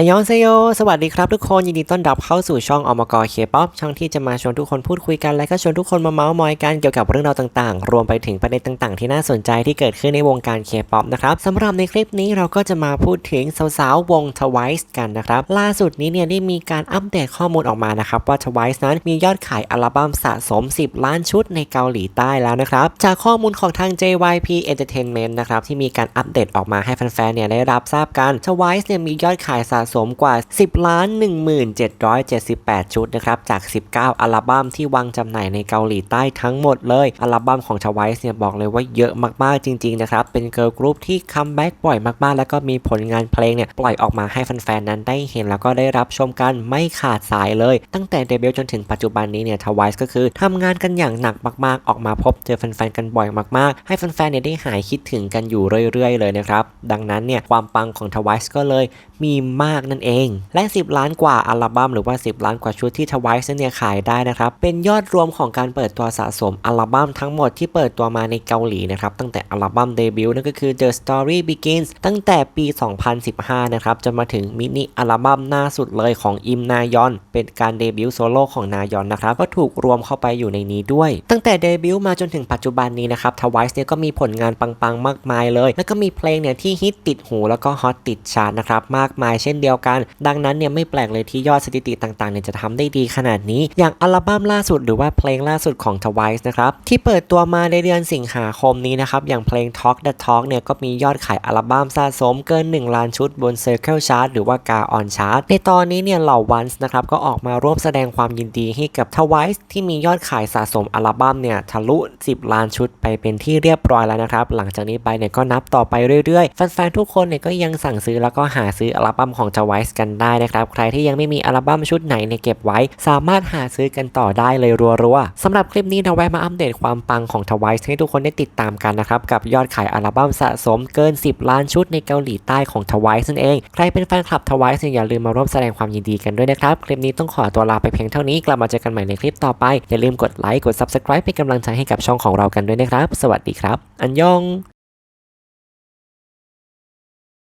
อายองเซโย สวัสดีครับทุกคน ยินดีต้อนรับเข้าสู่ช่องอมกเคป๊อปช่องที่จะมาชวนทุกคนพูดคุยกัน และก็ชวนทุกคนมาเมาส์มอยกันเกี่ยวกับเรื่องราวต่างๆ รวมไปถึงประเด็นต่างๆ ที่น่าสนใจที่เกิดขึ้นในวงการเคป๊อปนะครับสำหรับในคลิปนี้เราก็จะมาพูดถึงสาวๆวง TWICE กันนะครับ ล่าสุดนี้เนี่ยได้มีการอัปเดตข้อมูลออกมานะครับว่า TWICE นั้นมียอดขายอัลบั้มสะสม 10 ล้านชุดในเกาหลีใต้แล้วนะครับจากข้อมูลของทาง JYP Entertainment นะครับที่มีการอัปเดตออกมาให้แฟนๆเนี่ยได้รับทราบกัน TWICE เนี่ยมียอดขายสะสมกว่า 10ล้าน1778 ชุดนะครับจาก 19 อัลบั้มที่วางจำหน่ายในเกาหลีใต้ทั้งหมดเลย อัลบั้มของ TWICE เนี่ยบอกเลยว่าเยอะมากๆจริงๆนะครับ เป็นเกิร์ลกรุ๊ปที่คัมแบ็กบ่อยมากๆ แล้วก็มีผลงานเพลงเนี่ยปล่อยออกมาให้แฟนๆ นั้นได้เห็นแล้วก็ได้รับชมกันไม่ขาดสายเลย ตั้งแต่เดบิวต์จนถึงปัจจุบันนี้เนี่ย TWICE ก็คือทำงานกันอย่างหนักมากๆ ออกมาพบเจอแฟนๆ กันบ่อยมากๆ ให้แฟนๆ เนี่ยได้หายคิดถึงกันอยู่เรื่อยๆ เลยนะครับ ดังนั้นเนี่ยความปังของ TWICE ก็เลย มีมากนั่นเอง และ 10 ล้านกว่าอัลบั้มหรือว่า 10 ล้านกว่าชุดที่ TWICE เนี่ยขายได้นะครับ เป็นยอดรวมของการเปิดตัวสะสมอัลบั้มทั้งหมดที่เปิดตัวมาในเกาหลีนะครับ ตั้งแต่อัลบั้มเดบิวต์นั่นก็คือ The Story Begins ตั้งแต่ปี 2015 นะครับ จนมาถึงมินิอัลบั้มหน้าสุดเลยของอิมนายอน เป็นการเดบิวต์โซโล่ของนายอนนะครับ ก็ถูกรวมเข้าไปอยู่ในนี้ด้วย ตั้งแต่เดบิวต์มาจนถึงปัจจุบันนี้นะครับ TWICE เนี่ยก็มีผลงานปังๆ มากมายเลย แล้วก็มีเพลงเนี่ยที่ฮิตติดหูแล้วก็ฮอตติดชาร์ตนะครับมากมายเช่นเดียวกัน ดังนั้นเนี่ยไม่แปลกเลยที่ยอดสถิติต่างๆเนี่ยจะทำได้ดีขนาดนี้ อย่างอัลบั้มล่าสุดหรือว่าเพลงล่าสุดของ TWICE นะครับที่เปิดตัวมาในเดือนสิงหาคมนี้นะครับอย่างเพลง Talk the Talk เนี่ยก็มียอดขายอัลบั้มสะสมเกิน 1 ล้านชุดบน Circle Chart หรือว่ากาออนชาร์ตในตอนนี้เนี่ยเหล่าวันส์นะครับก็ออกมาร่วมแสดงความยินดีให้กับ TWICE ที่มียอดขายสะสมอัลบั้มเนี่ยทะลุ 10 ล้านชุดไปเป็นที่เรียบร้อยแล้วนะครับหลังจากนี้ไปเนี่ยก็นับต่อไปเรื่อยๆแฟนๆทุกคนเนี่ยก็ยังสั่งซื้อแล้วก็หาซื้ออัลบั้มของ TWICE กันได้นะครับ ใครที่ยังไม่มีอัลบั้มชุดไหนเนี่ยเก็บไว้ สามารถหาซื้อกันต่อได้เลยรัวๆสำหรับคลิปนี้เราแวะมาอัปเดตความปังของ TWICE ให้ทุกคนได้ติดตามกันนะครับ กับยอดขายอัลบั้มสะสมเกิน 10 ล้านชุดในเกาหลีใต้ของ TWICE นั่นเอง ใครเป็นแฟนคลับ TWICE เนี่ยอย่าลืมมาร่วมแสดงความยินดีกันด้วยนะครับ คลิปนี้ต้องขอตัวลาไปเพียงเท่านี้ กลับมาเจอกันใหม่ในคลิปต่อไป อย่าลืมกดไลค์ กด Subscribe เป็นกำลังใจให้กับช่องของเรากันด้วยนะครับ สวัสดีครับ อันยอง